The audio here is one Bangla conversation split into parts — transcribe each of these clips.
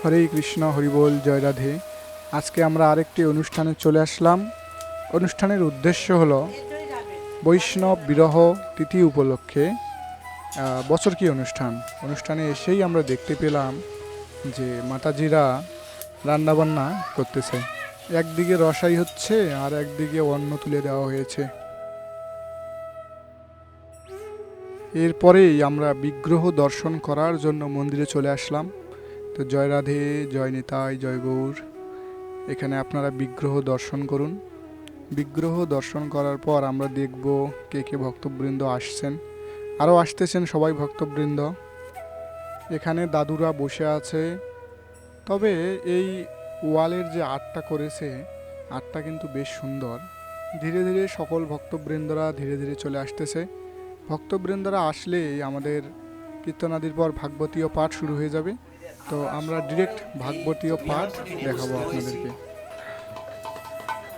হরে কৃষ্ণ হরিবোল জয় রাধে। আজকে আমরা আরেকটি অনুষ্ঠানে চলে আসলাম। অনুষ্ঠানের উদ্দেশ্য হল বৈষ্ণব বিরহ তিথি উপলক্ষে বছর কি অনুষ্ঠান? অনুষ্ঠানে এসেই আমরা দেখতে পেলাম যে মাতাজিরা রান্নাবান্না করতেছে। একদিকে রসাই হচ্ছে আর একদিকে অন্ন তুলে দেওয়া হয়েছে। এরপরেই আমরা বিগ্রহ দর্শন করার জন্য মন্দিরে চলে আসলাম। তো জয় রাধে, জয় নিতাই, জয় গৌর। এখানে আপনারা বিগ্রহ দর্শন করুন। বিগ্রহ দর্শন করার পর আমরা দেখব কে কে ভক্তবৃন্দ আসছেন। আরও আসতেছেন সবাই ভক্তবৃন্দ। এখানে দাদুরা বসে আছে। তবে এই ওয়ালের যে আর্টটা করেছে আর্টটা কিন্তু বেশ সুন্দর। ধীরে ধীরে সকল ভক্তবৃন্দরা ধীরে ধীরে চলে আসতেছে। ভক্তবৃন্দরা আসলেই আমাদের কীর্তনাদির পর ভাগবতীয় পাঠ শুরু হয়ে যাবে। তো আমরা ডিরেক্ট ভাগবতীয় পাঠ দেখাবো আপনাদেরকে।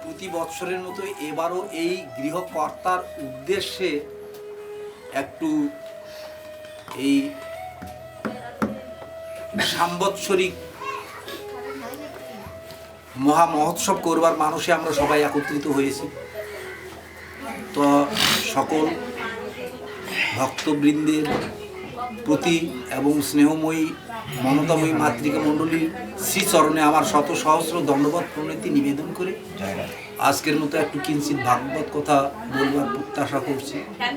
প্রতি বৎসরের মতো এবারও এই গৃহকর্তার উদ্দেশ্যে একটু এই সাম্বৎসরিক মহা মহোৎসব করবার মানুষে আমরা সবাই একত্রিত হয়েছি। তো সকল ভক্তবৃন্দের প্রতি এবং স্নেহময়ী মমতাময়ী মাতৃকা মণ্ডলীর শ্রীচরণে আমার শত সহস্র দণ্ডবত প্রণতি নিবেদন করে আজকের মতো একটু কিঞ্চিত ভাগবত কথা বলবার প্রত্যাশা করছি। হ্যাঁ।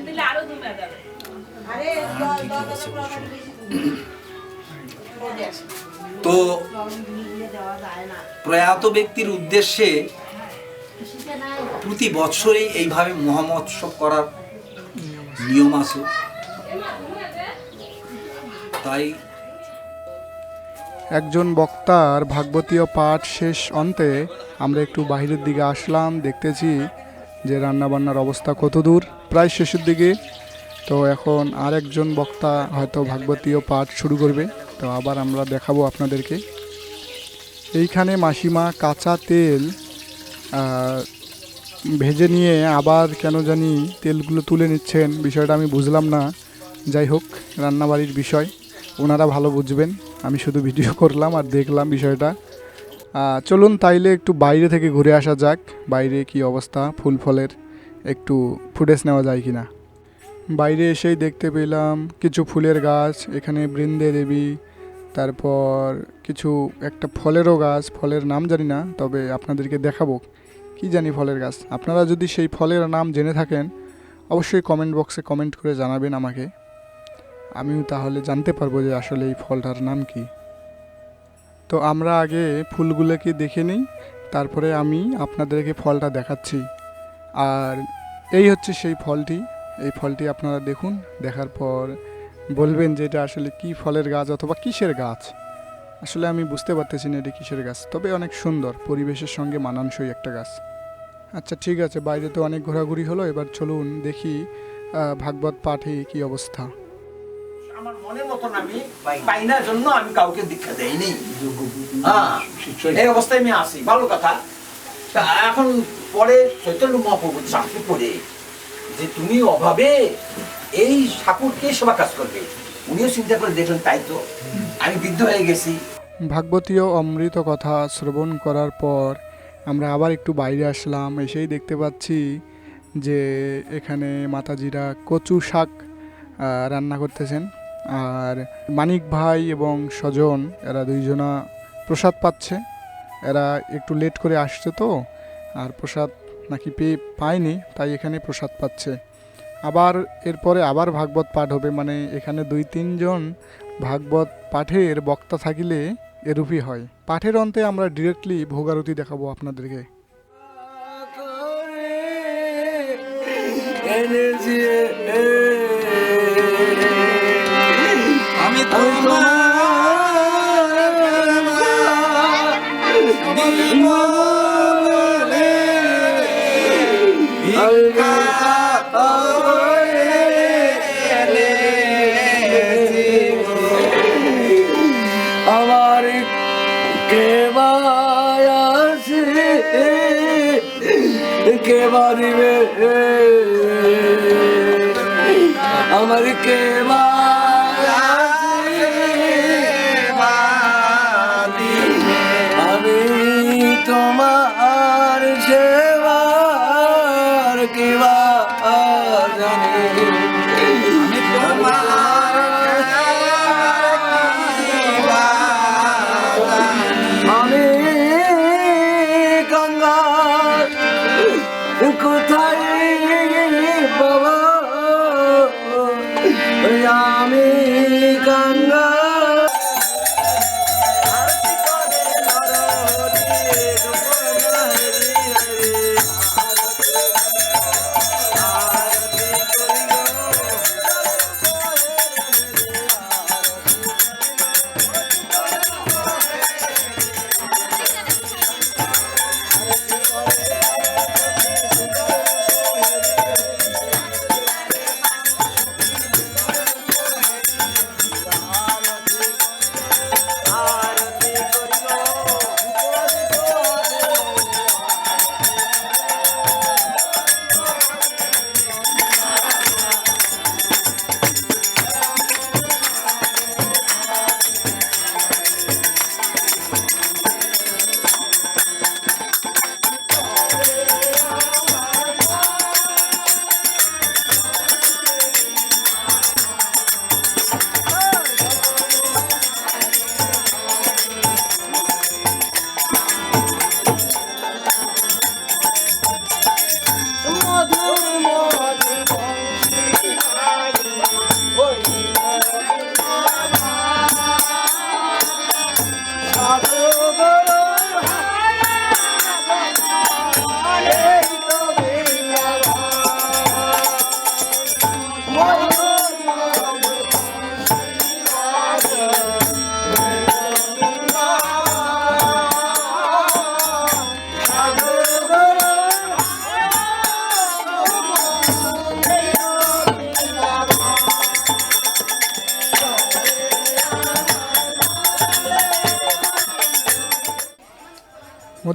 তো প্রয়াত ব্যক্তির উদ্দেশ্যে প্রতি বছরেই এইভাবে মহামহোৎসব করার নিয়ম আছে। তাই একজন বক্তার ভাগবতীয় পাঠ শেষ অন্তে আমরা একটু বাইরের দিকে আসলাম, দেখতেছি যে রান্নাবান্নার অবস্থা কত দূর প্রায় শেষের দিকে। তো এখন আর একজন বক্তা হয়তো ভাগবতীয় পাঠ শুরু করবে। তো আবার আমরা দেখাবো আপনাদেরকে। এইখানে মাসিমা কাঁচা তেল ভেজে নিয়ে আবার কেন জানি তেলগুলো তুলে নিচ্ছেন, বিষয়টা আমি বুঝলাম না। যাই হোক, রান্নাবাড়ির বিষয়, ওনারা ভালো বুঝবেন। আমি শুধু ভিডিও করলাম আর দেখলাম বিষয়টা। চলুন তাইলে একটু বাইরে থেকে ঘুরে আসা যাক, বাইরে কি অবস্থা, ফুল ফলের, একটু ফুটেজ নেওয়া যায় কি না বাইরে এসেই দেখতে পেলাম কিছু ফুলের গাছ, এখানে বৃন্দে দেবী, তারপর কিছু একটা ফলেরও গাছ, ফলের নাম জানি না, তবে আপনাদেরকে দেখাবো। কি জানি ফলের গাছ। আপনারা যদি সেই ফলের নাম জেনে থাকেন, অবশ্যই কমেন্ট বক্সে কমেন্ট করে জানাবেন আমাকে। আমিও তাহলে জানতে পারব যে আসলে এই ফলটার নাম কি। তো আমরা আগে ফুলগুলোকে দেখে নিই, তারপরে আমি আপনাদেরকে ফলটা দেখাচ্ছি। আর এই হচ্ছে সেই ফলটি। এই ফলটি আপনারা দেখুন, দেখার পর বলবেন যে এটা আসলে কি ফলের গাছ অথবা কিসের গাছ। আসলে আমি বুঝতে পারতেছি না এটা কিসের গাছ। তবে অনেক সুন্দর, পরিবেশের সঙ্গে মানানসই একটা গাছ। আচ্ছা ঠিক আছে, বাইরে তো অনেক ঘোরাঘুরি হলো, এবার চলুন দেখি ভাগবত পাঠে কি অবস্থা। আমার মনের মতন আমি পাই না জন্য আমি কাউকে দীক্ষা দেইনি। হ্যাঁ এই অবস্থায় আমি আসি ভালো কথা। তা এখন পরে চৈতন্য মহাপ্রভু চাকরি পড়ে যে তুমি অভাবে এই ঠাকুরকে সেবা কাজ করবে। উনিও চিন্তা করে দেখলেন তাই তো। আমি বৃদ্ধ হয়ে গেছি। ভাগবতীয় অমৃত কথা শ্রবণ করার পর আমরা আবার একটু বাইরে আসলাম, এসেই দেখতে পাচ্ছি যে এখানে মাতাজিরা কচু শাক রান্না করতেছেন। আর মানিক ভাই এবং স্বজন, এরা দুইজনা প্রসাদ পাচ্ছে। এরা একটু লেট করে আসছে তো, আর প্রসাদ নাকি পেয়ে পায়নি, তাই এখানে প্রসাদ পাচ্ছে। আবার এরপরে আবার ভাগবত পাঠ হবে মানে এখানে দুই তিনজন ভাগবত পাঠের বক্তা থাকিলে এরূপই হয়। পাঠের অন্তে আমরা ডিরেক্টলি ভোগারতি দেখাবো আপনাদেরকে। আমি তোমার কে বাড়িবে আমার কে আমি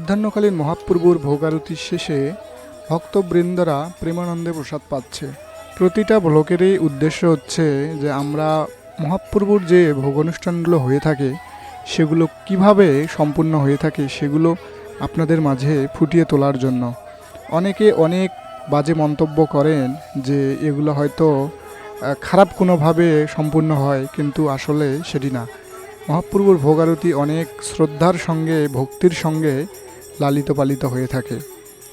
মধ্যাহ্নকালীন মহাপ্রভুর ভোগারতির শেষে ভক্তবৃন্দরা প্রেমানন্দে প্রসাদ পাচ্ছে। প্রতিটা ব্লকেরই উদ্দেশ্য হচ্ছে যে আমরা মহাপ্রভুর যে ভোগ অনুষ্ঠানগুলো হয়ে থাকে, সেগুলো কীভাবে সম্পূর্ণ হয়ে থাকে সেগুলো আপনাদের মাঝে ফুটিয়ে তোলার জন্য। অনেকে অনেক বাজে মন্তব্য করেন যে এগুলো হয়তো খারাপ কোনোভাবে সম্পূর্ণ হয়, কিন্তু আসলে সেটি না। মহাপ্রভুর ভোগারতি অনেক শ্রদ্ধার সঙ্গে, ভক্তির সঙ্গে লালিত পালিত হয়ে থাকে।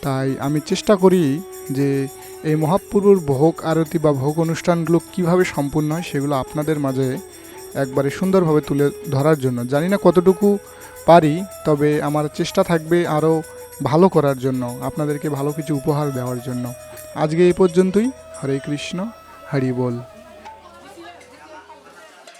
তাই আমি চেষ্টা করি যে এই মহাপ্রভুর ভোগ আরতি বা ভোগ অনুষ্ঠানগুলো কীভাবে সম্পূর্ণ হয় সেগুলো আপনাদের মাঝে একবারে সুন্দরভাবে তুলে ধরার জন্য। জানি না কতটুকু পারি, তবে আমার চেষ্টা থাকবে আরও ভালো করার জন্য, আপনাদেরকে ভালো কিছু উপহার দেওয়ার জন্য। আজকে এই পর্যন্তই। হরে কৃষ্ণ, হরি বল।